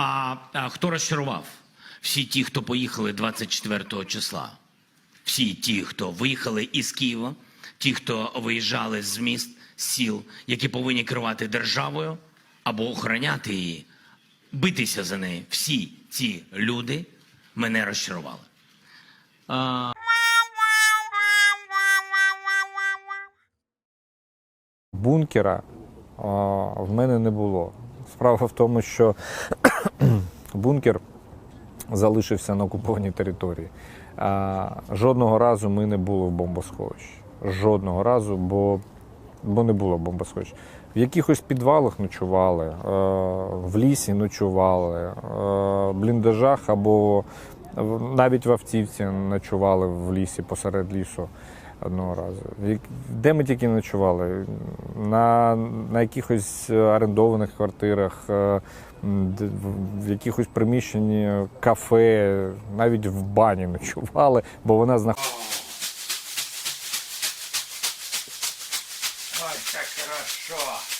А, а хто розчарував? Всі ті, хто поїхали 24 числа. Всі ті, хто виїхали із Києва, ті, хто виїжджали з міст, сіл, які повинні керувати державою або охороняти її, битися за неї. Всі ці люди мене розчарували. А, Бункера а, в мене не було. Справа в тому, що бункер залишився на окупованій території. Жодного разу ми не були в бомбосховищі. Жодного разу, бо, бо не було бомбосховищ. В якихось підвалах ночували, е, в лісі ночували, е, в бліндажах або навіть в автівці ночували в лісі посеред лісу одного разу. Де ми тільки ночували? На, на якихось е, орендованих квартирах, е, в- якихось приміщенні кафе, навіть в бані ночували, бо вона знаходиться. Ой, как хорошо.